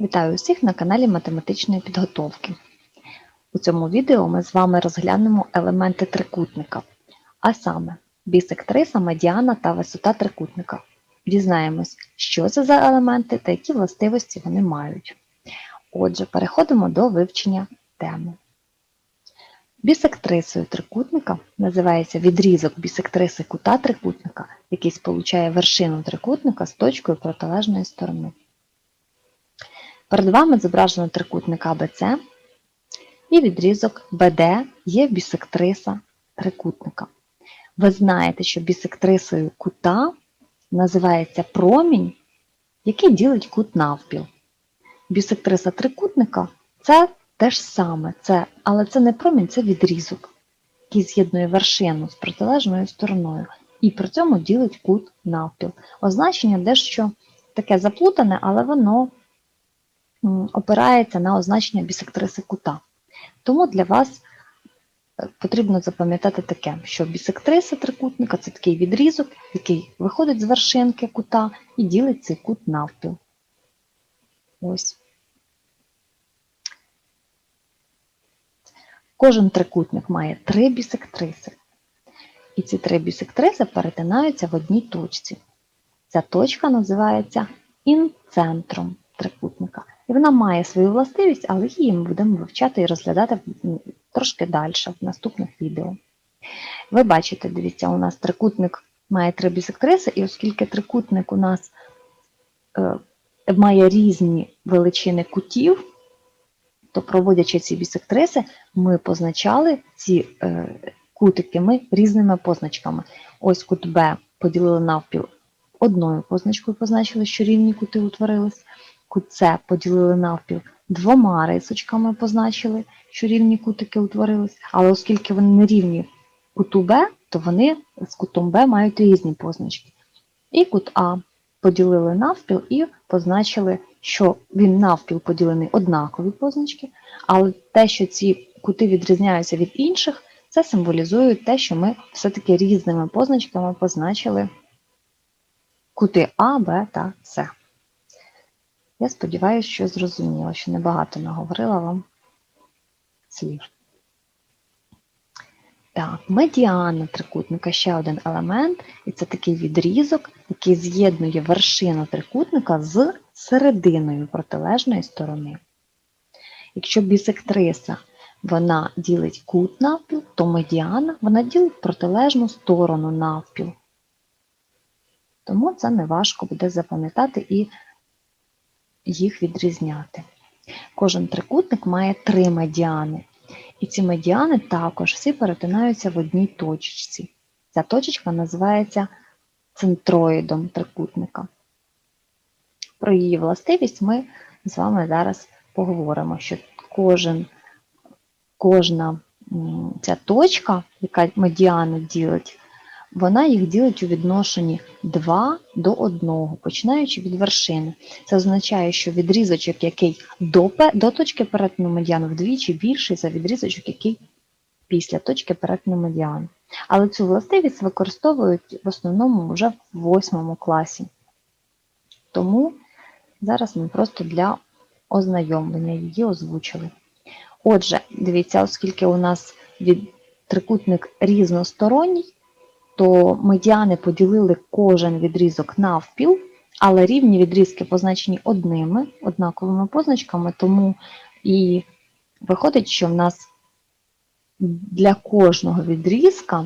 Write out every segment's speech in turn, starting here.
Вітаю усіх на каналі математичної підготовки. У цьому відео ми з вами розглянемо елементи трикутника, а саме бісектриса, медіана та висота трикутника. Дізнаємось, що це за елементи та які властивості вони мають. Отже, переходимо до вивчення теми. Бісектрисою трикутника називається відрізок бісектриси кута трикутника, який сполучає вершину трикутника з точкою протилежної сторони. Перед вами зображено трикутник АБЦ і відрізок БД є бісектриса трикутника. Ви знаєте, що бісектрисою кута називається промінь, який ділить кут навпіл. Бісектриса трикутника це те ж саме, це, але це не промінь, це відрізок, який з'єднує вершину з протилежною стороною і при цьому ділить кут навпіл. Означення дещо таке заплутане, але воно опирається на означення бісектриси кута. Тому для вас е, потрібно запам'ятати таке, що бісектриса трикутника це такий відрізок, який виходить з вершинки кута і ділить цей кут навпіл. Ось. Кожен трикутник має три бісектриси. І ці три бісектриси перетинаються в одній точці. Ця точка називається інцентром трикутника. І вона має свою властивість, але її ми будемо вивчати і розглядати трошки далі в наступних відео. Ви бачите, дивіться, у нас трикутник має три бісектриси, і оскільки трикутник у нас е, має різні величини кутів, то проводячи ці бісектриси, ми позначали ці е, кутики ми різними позначками. Ось кут Б поділили навпіл одною позначкою, позначили, що рівні кути утворились. С поділили навпіл двома рисочками, позначили, що рівні кутики утворились. Але оскільки вони не рівні куту Б, то вони з кутом Б мають різні позначки. І кут А поділили навпіл і позначили, що він навпіл поділений однакові позначки, але те, що ці кути відрізняються від інших, це символізує те, що ми все-таки різними позначками позначили кути А, Б та С. Я сподіваюся, що зрозуміло, що небагато наговорила вам слів. Так, медіана трикутника ще один елемент, і це такий відрізок, який з'єднує вершину трикутника з серединою протилежної сторони. Якщо бісектриса вона ділить кут навпіл, то медіана вона ділить протилежну сторону навпіл. Тому це не важко буде запам'ятати і їх відрізняти. Кожен трикутник має три медіани. І ці медіани також всі перетинаються в одній точці. Ця точечка називається центроїдом трикутника. Про її властивість ми з вами зараз поговоримо, що кожен, кожна ця точка, яка медіани ділить, вона їх ділить у відношенні 2 до 1, починаючи від вершини. Це означає, що відрізочок, який до до точки перетину медіану вдвічі більший за відрізочок, який після точки перетину медіану. Але цю властивість використовують в основному вже в 8 класі. Тому зараз ми просто для ознайомлення її озвучили. Отже, дивіться, оскільки у нас від трикутник різносторонній, то медіани поділили кожен відрізок навпіл, але рівні відрізки позначені одними, однаковими позначками, тому і виходить, що в нас для кожного відрізка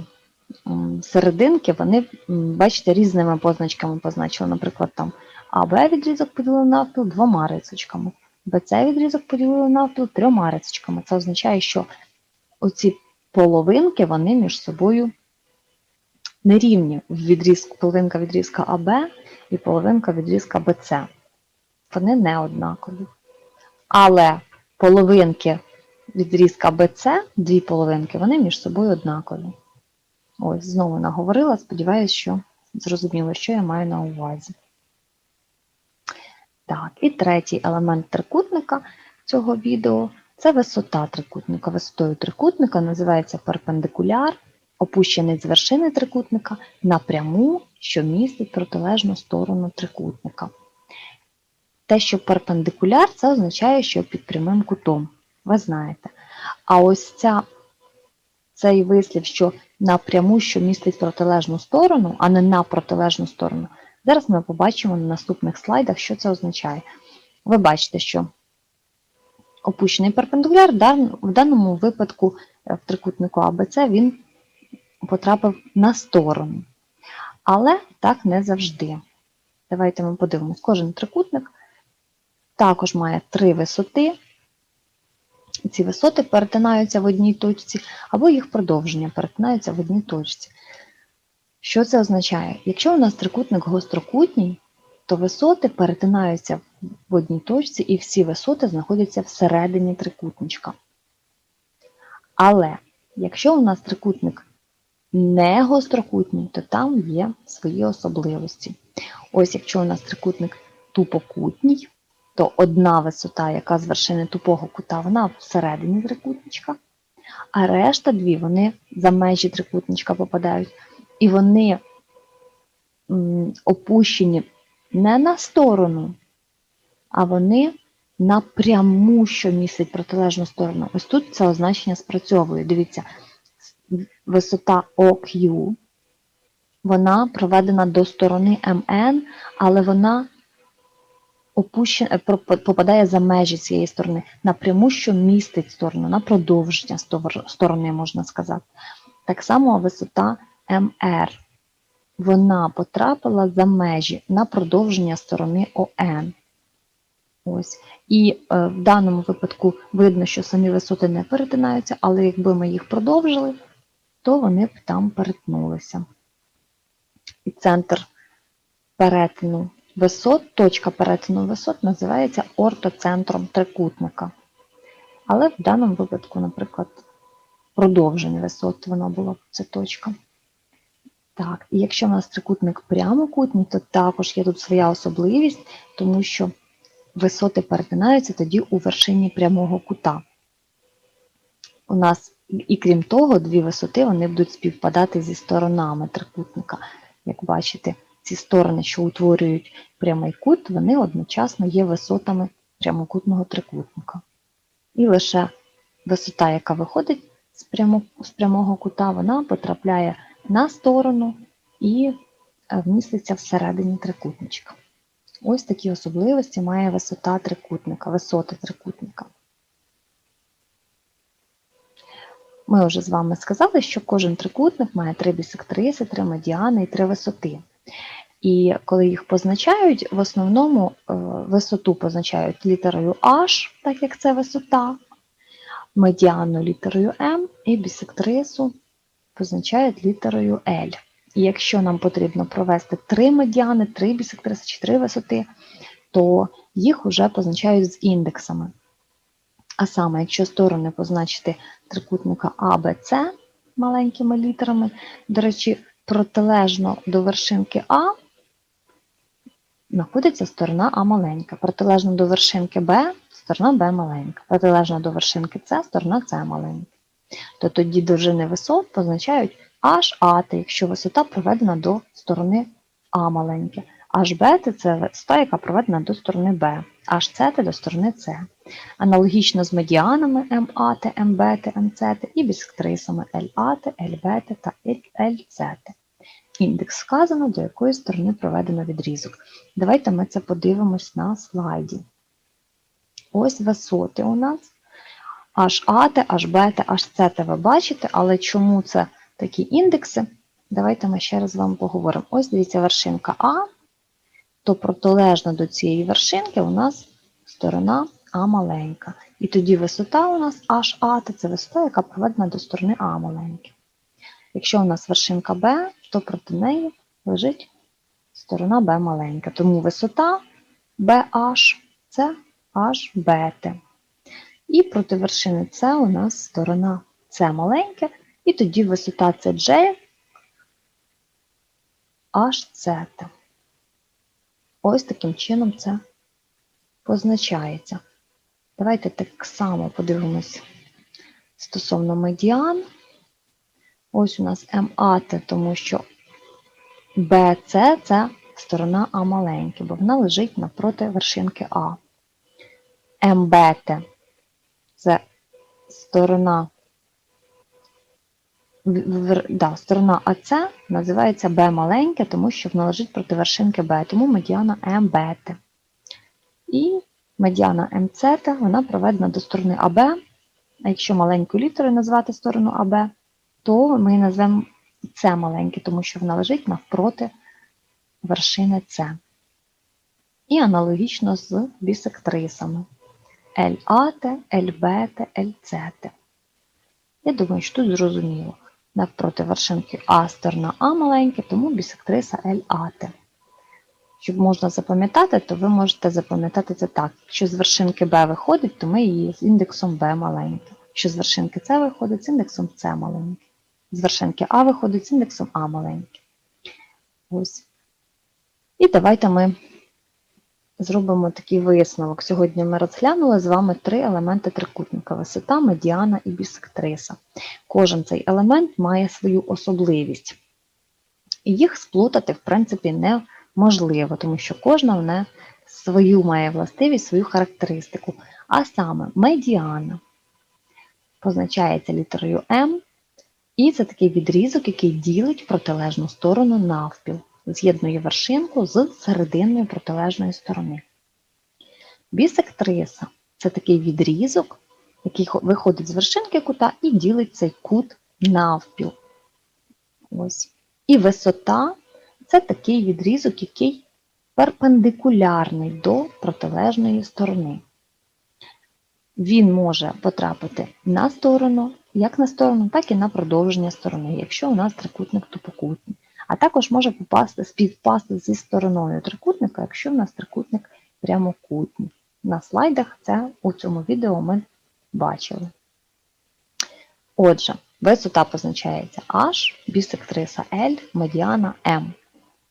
серединки вони, бачите, різними позначками позначили. Наприклад, там АБ відрізок поділили навпіл двома рисочками, БЦ відрізок поділили навпіл трьома рисочками. Це означає, що оці половинки вони між собою нерівні в відрізку, половинка відрізка АБ і половинка відрізка БЦ. Вони не однакові. Але половинки відрізка БЦ, дві половинки, вони між собою однакові. Ось, знову наговорила, сподіваюся, що зрозуміло, що я маю на увазі. Так, і третій елемент трикутника цього відео це висота трикутника. Висотою трикутника називається перпендикуляр опущений з вершини трикутника напряму, що містить протилежну сторону трикутника. те, що перпендикуляр, це означає, що під прямим кутом. Ви знаєте. А ось ця, цей вислів, що напряму, що містить протилежну сторону, а не на протилежну сторону, зараз ми побачимо на наступних слайдах, що це означає. Ви бачите, що опущений перпендикуляр в даному випадку е, в трикутнику АБЦ він потрапив на сторону. Але так не завжди. Давайте ми подивимось, кожен трикутник також має три висоти. Ці висоти перетинаються в одній точці, або їх продовження перетинаються в одній точці. Що це означає? Якщо у нас трикутник гострокутній, то висоти перетинаються в одній точці, і всі висоти знаходяться всередині трикутничка. Але якщо у нас трикутник не гострокутній, то там є свої особливості. Ось якщо у нас трикутник тупокутній, то одна висота, яка з вершини тупого кута, вона всередині трикутничка, а решта дві вони за межі трикутничка попадають. І вони опущені не на сторону, а вони напряму, що містить протилежну сторону. Ось тут це означення спрацьовує. Дивіться, висота OQ, вона проведена до сторони МН, але вона опущена, е, попадає за межі цієї сторони, напряму, що містить сторону, на продовження сторони, можна сказати. Так само висота МР. Вона потрапила за межі на продовження сторони ОН. Ось. І е, в даному випадку видно, що самі висоти не перетинаються, але якби ми їх продовжили, то вони б там перетнулися. І центр перетину висот, точка перетину висот називається ортоцентром трикутника. Але в даному випадку, наприклад, продовження висот вона була ця точка. Так, і якщо в нас трикутник прямокутний, то також є тут своя особливість, тому що висоти перетинаються тоді у вершині прямого кута. У нас, і крім того, дві висоти вони будуть співпадати зі сторонами трикутника. Як бачите, ці сторони, що утворюють прямий кут, вони одночасно є висотами прямокутного трикутника. І лише висота, яка виходить з прямого кута, вона потрапляє на сторону і е, вміститься всередині трикутничка. Ось такі особливості має висота трикутника, висоти трикутника. Ми вже з вами сказали, що кожен трикутник має три бісектриси, три медіани і три висоти. І коли їх позначають, в основному е, висоту позначають літерою H, так як це висота, медіану літерою M і бісектрису позначають літерою L. І якщо нам потрібно провести три медіани, три бісектриси чи три висоти, то їх вже позначають з індексами. А саме, якщо сторони позначити трикутника А, Б, маленькими літерами, до речі, протилежно до вершинки А знаходиться сторона А маленька. Протилежно до вершинки Б сторона Б маленька. Протилежно до вершинки С сторона С маленька. То тоді довжини висот позначають HAT, якщо висота проведена до сторони А маленьке. HBT – це висота, яка проведена до сторони Б, HCT до сторони С. Аналогічно з медіанами MAT, MBT, MCT і бісектрисами LAT, LBT та LCT. Індекс сказано, до якої сторони проведено відрізок. Давайте ми це подивимось на слайді. Ось висоти у нас. HAT, HBT, HCT ви бачите, але чому це такі індекси? Давайте ми ще раз з вами поговоримо. Ось дивіться, вершинка А, то протилежно до цієї вершинки у нас сторона А маленька. І тоді висота у нас HA, це висота, яка проведена до сторони А маленьке. Якщо у нас вершинка Б, то проти неї лежить сторона Б маленька. Тому висота BH це HBT. І проти вершини С у нас сторона С маленька, і тоді висота CJ HZ. Ось таким чином це позначається. Давайте так само подивимось стосовно медіан. Ось у нас МАТ, тому що BC це сторона А маленька, бо вона лежить навпроти вершинки А. МБТ це сторона, да, сторона АЦ називається Б маленьке, тому що вона лежить проти вершинки Б, тому медіана МБТ. І медіана МЦТ, вона проведена до сторони АБ. А якщо маленькою літерою назвати сторону АБ, то ми назвемо С маленьке, тому що вона лежить навпроти вершини С. І аналогічно з бісектрисами. ЛАТ, ЛБТ, ЛЦТ. Я думаю, що тут зрозуміло. Навпроти вершинки А сторона А маленька, тому бісектриса ЛАТ. Щоб можна запам'ятати, то ви можете запам'ятати це так. Якщо з вершинки Б виходить, то ми її з індексом Б маленьке. Якщо з вершинки С виходить, з індексом С маленьке. З вершинки А виходить з індексом А маленьке. Ось. І давайте ми зробимо такий висновок. Сьогодні ми розглянули з вами три елементи трикутника: висота, медіана і бісектриса. Кожен цей елемент має свою особливість. І їх сплутати, в принципі, неможливо, тому що кожна вона свою має властивість, свою характеристику. А саме медіана позначається літерою М, і це такий відрізок, який ділить протилежну сторону навпіл, з'єднує вершинку з серединою протилежної сторони. Бісектриса це такий відрізок, який виходить з вершинки кута і ділить цей кут навпіл. Ось. І висота це такий відрізок, який перпендикулярний до протилежної сторони. Він може потрапити на сторону, як на сторону, так і на продовження сторони, якщо у нас трикутник тупокутний. А також може попасти, співпасти зі стороною трикутника, якщо у нас трикутник прямокутний. На слайдах це у цьому відео ми бачили. Отже, висота позначається H, бісектриса L, медіана M.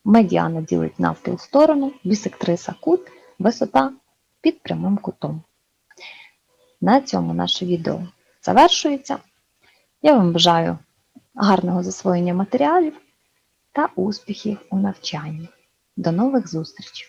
Медіана ділить навпіл сторону, бісектриса кут, висота під прямим кутом. На цьому наше відео завершується. Я вам бажаю гарного засвоєння матеріалів та успіхів у навчанні. До нових зустрічей!